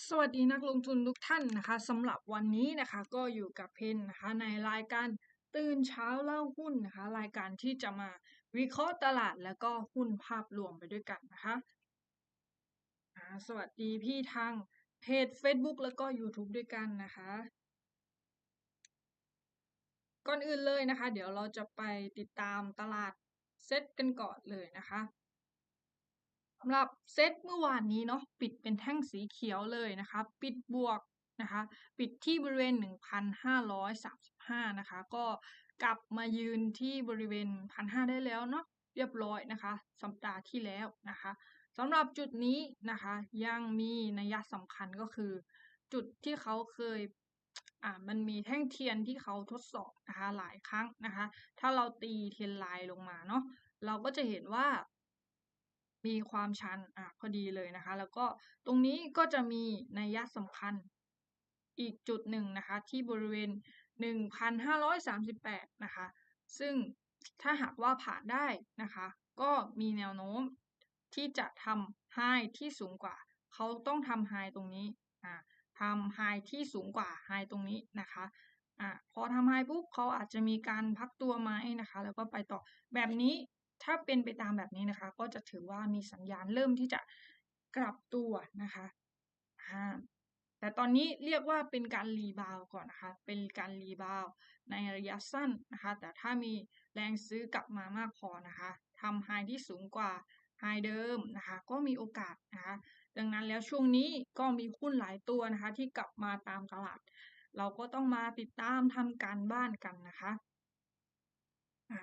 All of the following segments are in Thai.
สวัสดีนักลงทุนทุกท่านนะคะสำหรับวันนี้นะคะก็อยู่กับเพนนะคะในรายการตื่นเช้าเล่าหุ้นนะคะ รายการที่จะมาวิเคราะห์ตลาดแล้วก็หุ้นภาพรวมไปด้วยกันนะคะสวัสดีพี่ทางเพจ Facebook แล้วก็ YouTube ด้วยกันนะคะ ก่อนอื่นเลยนะคะ เดี๋ยวเราจะไปติดตามตลาดเซตกันก่อนเลยนะคะ สำหรับเซตเมื่อวานนี้เนาะปิดเป็นแท่งสีเขียวเลยนะคะ ปิดบวกนะคะ ปิดที่บริเวณ 1,535 นะคะ ก็กลับมายืนที่บริเวณ 1,500 ได้แล้วเนาะเรียบร้อยนะคะ สัปดาห์ที่แล้วนะคะสำหรับจุดนี้นะคะ ยังมีนัยสำคัญก็คือ จุดที่เขาเคยอ่ามันมีแท่งเทียนที่เขาทดสอบนะคะหลายครั้งนะคะ ถ้าเราตีเทียนลายลงมาเนาะเราก็จะเห็นว่า มีความชันอะพอดีเลยนะคะ แล้วก็ตรงนี้ก็จะมีนัยยะสำคัญอีกจุดหนึ่งนะคะ ที่บริเวณ 1,538 นะคะ ซึ่งถ้าหากว่าผ่านได้นะคะ ก็มีแนวโน้มที่จะทำไฮที่สูงกว่า เขาต้องทำไฮตรงนี้อ่าทำไฮที่สูงกว่าไฮตรงนี้นะคะอ่าพอทำไฮปุ๊บเขาอาจจะมีการพักตัวไหมนะคะ แล้วก็ไปต่อแบบนี้ ถ้าเป็นไปตามแบบนี้นะคะ ก็จะถือว่ามีสัญญาณเริ่มที่จะกลับตัวนะคะแต่ตอนนี้เรียกว่าเป็นการรีบาวก่อนนะคะ เป็นการรีบาวในระยะสั้นนะคะ แต่ถ้ามีแรงซื้อกลับมามากพอนะคะทำไฮที่สูงกว่าไฮเดิมนะคะ ก็มีโอกาสนะคะ ดังนั้นแล้วช่วงนี้ก็มีหุ้นหลายตัวนะคะ ที่กลับมาตามตลาด เราก็ต้องมาติดตามทำการบ้านกันนะคะ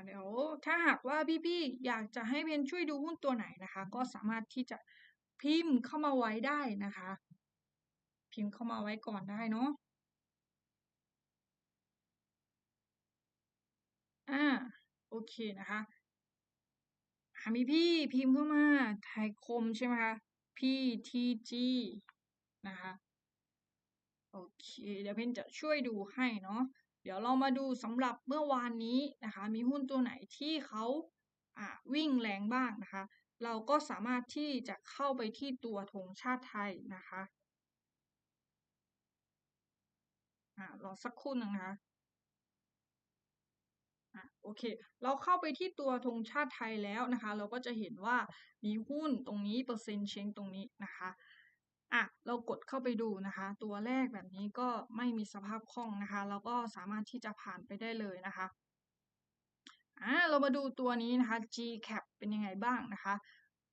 เดี๋ยวถ้าหากว่าพี่ๆอยากจะให้เบนช่วยดูหุ้นตัวไหนนะคะ ก็สามารถที่จะพิมพ์เข้ามาไว้ได้นะคะ พิมพ์เข้ามาไว้ก่อนได้เนาะอ่าโอเคนะคะมีพี่พิมพ์เข้ามาไทยคมใช่ไหมคะ PTG นะคะ โอเค เดี๋ยวเพนจะช่วยดูให้เนาะ ดี๋ยวเรามาดูสำหรับเมื่อวานนี้นะคะ มีหุ้นตัวไหนที่เขาวิ่งแรงบ้างนะคะ เราก็สามารถที่จะเข้าไปที่ตัวธงชาติไทยนะคะรอสักครู่นึงนะคะโอเค เราเข้าไปที่ตัวธงชาติไทยแล้วนะคะ เราก็จะเห็นว่ามีหุ้นตรงนี้เปอร์เซ็นต์เชงตรงนี้นะคะ อะเรากดเข้าไปดูนะคะ ตัวแรกแบบนี้ก็ไม่มีสภาพคล่องนะคะ เราก็สามารถที่จะผ่านไปได้เลยนะคะอ่าเรามาดูตัวนี้นะคะ GCAP เป็นยังไงบ้างนะคะ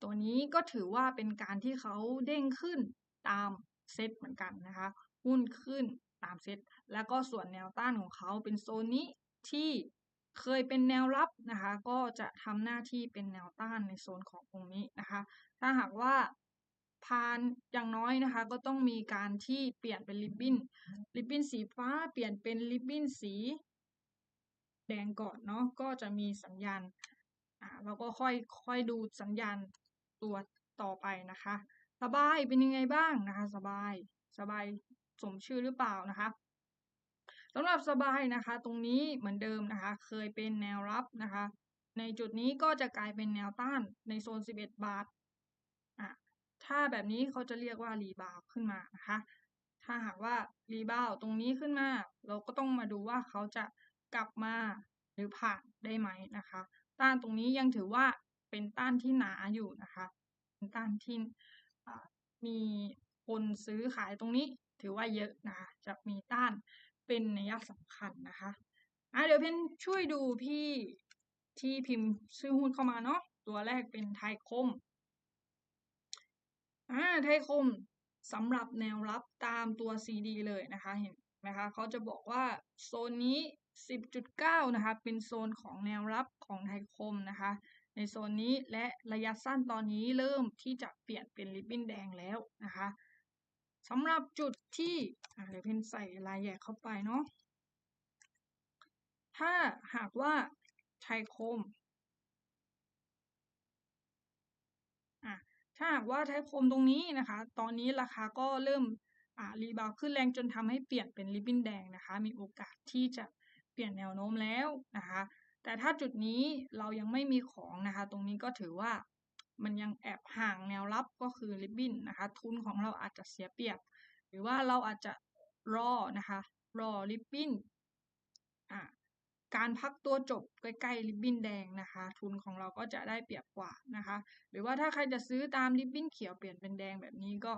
ตัวนี้ก็ถือว่าเป็นการที่เขาเด้งขึ้นตามเซตเหมือนกันนะคะ หุ้นขึ้นตามเซตแล้วก็ส่วนแนวต้านของเขาเป็นโซนนี้ที่เคยเป็นแนวรับนะคะ ก็จะทำหน้าที่เป็นแนวต้านในโซนของตรงนี้นะคะ ถ้าหากว่า พานอย่างน้อยนะคะ ก็ต้องมีการที่เปลี่ยนเป็นริบบิ้นริบบิ้นสีฟ้าเปลี่ยนเป็นริบบิ้นสีแดงก่อนเนาะก็จะมีสัญญาณอ่าเราก็ค่อยค่อยดูสัญญาณตัวต่อไปนะคะ สบายเป็นยังไงบ้างนะคะ สบายสบายสมชื่อหรือเปล่านะคะสำหรับสบายนะคะ ตรงนี้เหมือนเดิมนะคะ เคยเป็นแนวรับนะคะ ในจุดนี้ก็จะกลายเป็นแนวต้านในโซน 11 บาท ถ้าแบบนี้เขาจะเรียกว่ารีบาวขึ้นมานะคะ ถ้าหากว่ารีบาวตรงนี้ขึ้นมา เราก็ต้องมาดูว่าเขาจะกลับมาหรือผ่านได้ไหมนะคะ ต้านตรงนี้ยังถือว่าเป็นต้านที่หนาอยู่นะคะ เป็นต้านที่มีคนซื้อขายตรงนี้ถือว่าเยอะนะะจะมีต้านเป็นนัยสำคัญนะคะอะเดี๋ยวเพนช่วยดูพี่ที่พิมพ์ชื่อหุ้นเข้ามาเนาะตัวแรกเป็นไทยคม อ่าไทยคมสำหรับแนวรับตามตัว CD เลยนะคะเห็นไหมคะเขาจะบอกว่าโซนนี้ 10.9 นะคะ เป็นโซนของแนวรับของไทยคมนะคะ ในโซนนี้และระยะสั้นตอนนี้เริ่มที่จะเปลี่ยนเป็นริบบิ้นแดงแล้วนะคะสำหรับจุดที่เดี๋ยวเพนใส่รายแยกเข้าไปเนาะถ้าหากว่าไทยคม ถ้าหากว่าไทยคมตรงนี้นะคะ ตอนนี้ราคาก็เริ่มรีบาวขึ้นแรงจนทำให้เปลี่ยนเป็นริบบิ้นแดงนะคะ มีโอกาสที่จะเปลี่ยนแนวโน้มแล้วนะคะ แต่ถ้าจุดนี้เรายังไม่มีของนะคะ ตรงนี้ก็ถือว่ามันยังแอบห่างแนวรับก็คือริบบิ้นนะคะ ทุนของเราอาจจะเสียเปรียบ หรือว่าเราอาจจะรอนะคะ รอริบบิ้น การพักตัวจบใกล้ๆริบบิ้นแดงนะคะ ทุนของเราก็จะได้เปรียบกว่านะคะ หรือว่าถ้าใครจะซื้อตามริบบิ้นเขียวเปลี่ยนเป็นแดงแบบนี้ก็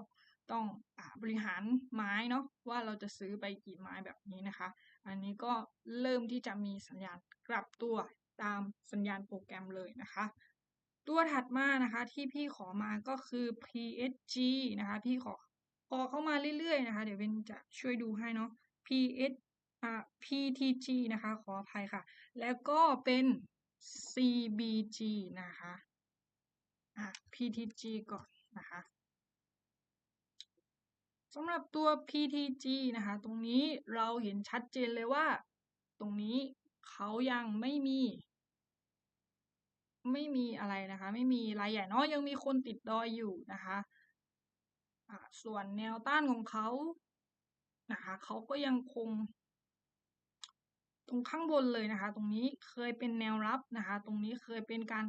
ต้องอบริหารไม้เนาะว่าเราจะซื้อไปกี่ไม้แบบนี้นะคะ อันนี้ก็เริ่มที่จะมีสัญญาณกลับตัวตามสัญญาณโปรแกรมเลยนะคะ ตัวถัดมานะคะที่พี่ขอมาก็คือ PSG นะคะ พี่ขอขอเข้ามาเรื่อยๆนะคะ เดี๋ยวเวนจะช่วยดูให้เนาะ PS อ่า PTG นะคะ ขออภัยค่ะ แล้วก็เป็น CBG นะคะ PTG ก่อนนะคะสำหรับตัว PTG นะคะ ตรงนี้เราเห็นชัดเจนเลยว่า ตรงนี้เขายังไม่มี ไม่มีอะไรนะคะ ไม่มีรายใหญ่เนาะยังมีคนติดดอยอยู่นะคะอ่าส่วนแนวต้านของเขานะคะเขาก็ยังคง ตรงข้างบนเลยนะคะ ตรงนี้เคยเป็นแนวรับนะคะ ตรงนี้เคยเป็นการ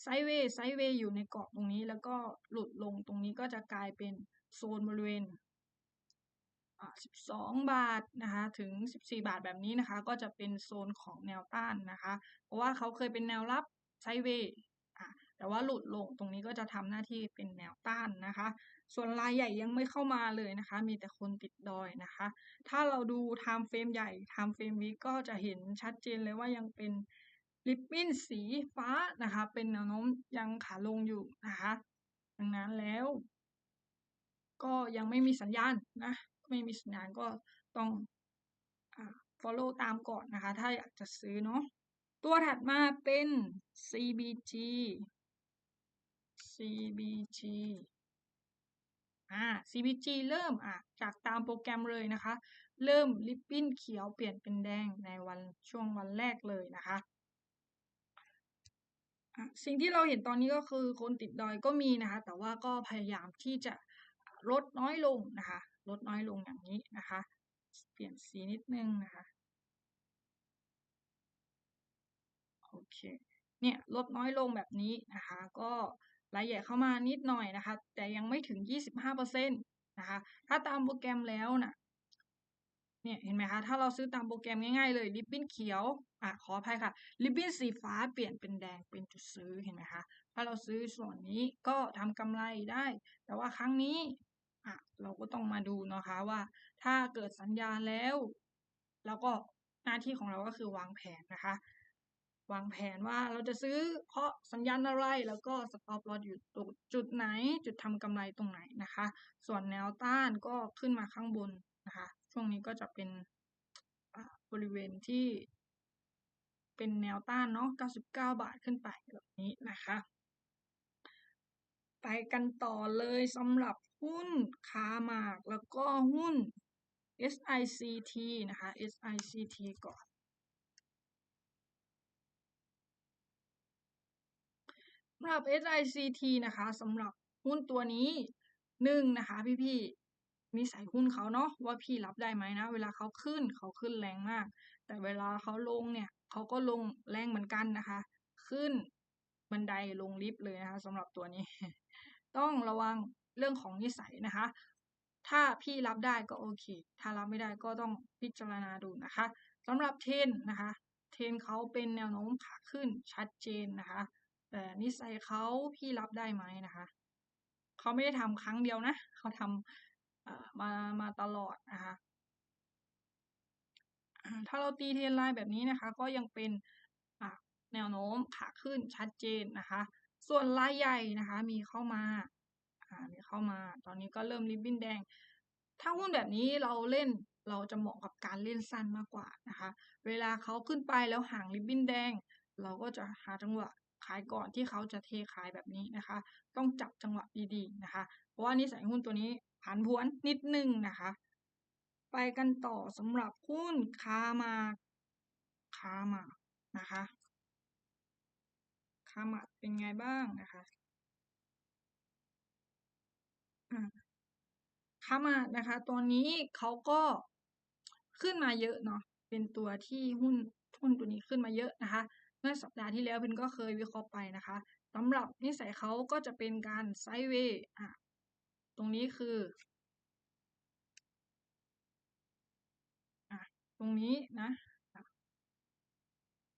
ไซเวย์ไซเวย์อยู่ในเกรอบตรงนี้ แล้วก็หลุดลงตรงนี้ก็จะกลายเป็นโซนบริเวณ12 บาทนะคะถึง 14 บาทแบบนี้นะคะ ก็จะเป็นโซนของแนวต้านนะคะ เพราะว่าเขาเคยเป็นแนวรับไซเวย์แต่ว่าหลุดลงตรงนี้ก็จะทำหน้าที่เป็นแนวต้านนะคะ ส่วนรายใหญ่ยังไม่เข้ามาเลยนะคะ มีแต่คนติดดอยนะคะ ถ้าเราดู time frame ใหญ่ time frame วีก็จะเห็นชัดเจนเลยว่ายังเป็นริบบิ้นสีฟ้านะคะ เป็นแนวโน้มยังขาลงอยู่นะคะดังนั้นแล้ว ก็ยังไม่มีสัญญาณนะ ไม่มีสัญญาณก็ต้องอ follow ตามก่อนนะคะ ถ้าอยากจะซื้อเนาะตัวถัดมาเป็น CBG CBG อ่า CBG เริ่มอะจากตามโปรแกรมเลยนะคะ เริ่มริบบิ้นเขียวเปลี่ยนเป็นแดงในวันช่วงวันแรกเลยนะคะสิ่งที่เราเห็นตอนนี้ก็คือคนติดดอยก็มีนะคะ แต่ว่าก็พยายามที่จะลดน้อยลงนะคะ ลดน้อยลงอย่างนี้นะคะ เปลี่ยนสีนิดนึงนะคะโอเคเนี่ยลดน้อยลงแบบนี้นะคะ ก็ รายใหญ่เข้ามานิดหน่อยนะคะ แต่ยังไม่ถึง 25%นะคะ ถ้าตามโปรแกรมแล้วนะ่ะเนี่ยเห็นไหมคะ ถ้าเราซื้อตามโปรแกรมง่ายๆเลยริบบิ้นเขียวอะขออภัยค่ะริบบิ้นสีฟ้าเปลี่ยนเป็นแดงเป็นจุดซื้อเห็นไหมคะ ถ้าเราซื้อส่วนนี้ก็ทำกำไรได้ แต่ว่าครั้งนี้อะเราก็ต้องมาดูเนาะคะว่า ถ้าเกิดสัญญาณแล้ว เราก็หน้าที่ของเราก็คือวางแผนนะคะ วางแผนว่าเราจะซื้อเพราะสัญญาณอะไร แล้วก็สต็อปลออยู่ตรงจุดไหน จุดทำกำไรตรงไหนนะคะ ส่วนแนวต้านก็ขึ้นมาข้างบนนะคะ ช่วงนี้ก็จะเป็นบริเวณที่เป็นแนวต้านเนาะ 99 บาทขึ้นไปแบบนี้นะคะ ไปกันต่อเลยสำหรับหุ้นคาหมากแล้วก็หุ้น SICT นะคะ SICT ก่อนำหรับ SICT นะคะสำหรับหุ้นตัวนี้หนึ่งนะคะพี่ๆมีใส่หุ้นเขาเนาะว่าพี่รับได้ไหมนะ เวลาเขาขึ้นเขาขึ้นแรงมาก แต่เวลาเขาลงเนี่ยเขาก็ลงแรงเหมือนกันนะคะ ขึ้นบันไดลงลิฟต์เลยนะคะสำหรับตัวนี้ ต้องระวังเรื่องของนิสัยนะคะ ถ้าพี่รับได้ก็โอเค ถ้ารับไม่ได้ก็ต้องพิจารณาดูนะคะสำหรับเทนนะคะ เทนเขาเป็นแนวโน้มขาขึ้นชัดเจนนะคะ แต่นิสัยเขาพี่รับได้ไหมนะคะเขาไม่ได้ทำครั้งเดียวนะเขาทำมามาตลอดนะคะถ้าเราตีเทนไลน์แบบนี้นะคะ ก็ยังเป็นแนวโน้มขาขึ้นชัดเจนนะคะ ส่วนรายใหญ่นะคะ มีเข้ามาอ่าเข้ามา ตอนนี้ก็เริ่มริบบิ้นแดง ถ้าหุ้นแบบนี้เราเล่นเราจะเหมาะกับการเล่นสั้นมากกว่านะคะ เวลาเขาขึ้นไปแล้วห่างริบบิ้นแดง เราก็จะหาจังหวะ ขายก่อนที่เขาจะเทขายแบบนี้นะคะ ต้องจับจังหวะดีๆนะคะ เพราะว่านิสัยหุ้นตัวนี้ผันผวนนิดนึงนะคะ ไปกันต่อสำหรับหุ้นคามาคามานะคะคามาเป็นไงบ้างนะคะคามานะคะ ตอนนี้เขาก็ขึ้นมาเยอะเนาะเป็นตัวที่หุ้นหุ้นตัวนี้ขึ้นมาเยอะนะคะ เมื่อสัปดาห์ที่แล้วเพ็นก็เคยวิเคราะห์ไปนะคะสำหรับนิสัยเขาก็จะเป็นการไซเวย์อะตรงนี้คืออะตรงนี้นะ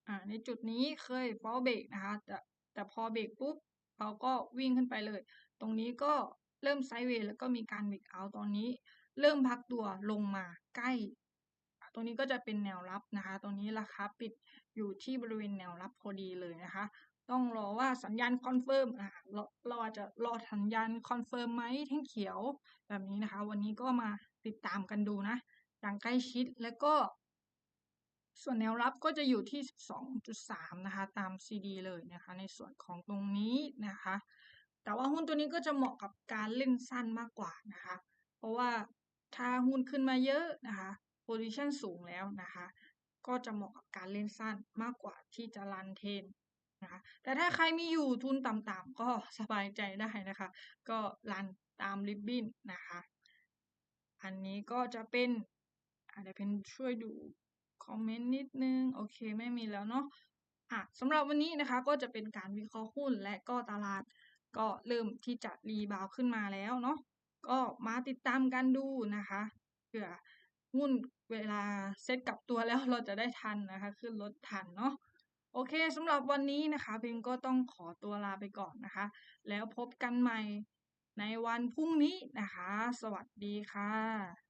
อ่าในจุดนี้เคยฟอลเบรกนะคะแต่แต่พอเบรกปุ๊บเราก็วิ่งขึ้นไปเลย ตรงนี้ก็เริ่มไซด์เวย์แล้วก็มีการเบรกเอาตอนนี้ เริ่มพักตัวลงมาใกล้ ตรงนี้ก็จะเป็นแนวรับนะคะ ตรงนี้ราคาปิด อยู่ที่บริเวณแนวรับพอดีเลยนะคะ ต้องรอว่าสัญญาณคอนเฟิร์มอ่าเราเรอจจะรอสัญญาณคอนเฟิร์มไหมแท่งเขียวแบบนี้นะคะ วันนี้ก็มาติดตามกันดูนะอย่างใกล้ชิดแล้วก็ ส่วนแนวรับก็จะอยู่ที่ 12.3 นะคะ ตาม CD เลยนะคะ ในส่วนของตรงนี้นะคะ แต่ว่าหุ้นตัวนี้ก็จะเหมาะกับการเล่นสั้นมากกว่านะคะ เพราะว่าถ้าหุ้นขึ้นมาเยอะนะคะโพซิชันสูงแล้วนะคะ ก็จะเหมาะกับการเล่นสั้นมากกว่าที่จะรันเทนนะคะแต่ถ้าใครมีอยู่ทุนต่ำๆก็สบายใจได้นะคะ ก็รันตามริบบิ้นนะคะ อันนี้ก็จะเป็นเดี๋ยวเพนช่วยดูคอมเมนต์นิดนึง โอเคไม่มีแล้วเนาะอะสำหรับวันนี้นะคะก็จะเป็นการวิเคราะห์หุ้นและก็ตลาดก็เริ่มที่จะรีบาวขึ้นมาแล้วเนาะก็มาติดตามกันดูนะคะเผื่อ หุ้นเวลาเซตกลับตัวแล้วเราจะได้ทันนะคะ ขึ้นรถทันเนาะโอเคสำหรับวันนี้นะคะพิงก็ต้องขอตัวลาไปก่อนนะคะ แล้วพบกันใหม่ในวันพรุ่งนี้นะคะ สวัสดีค่ะ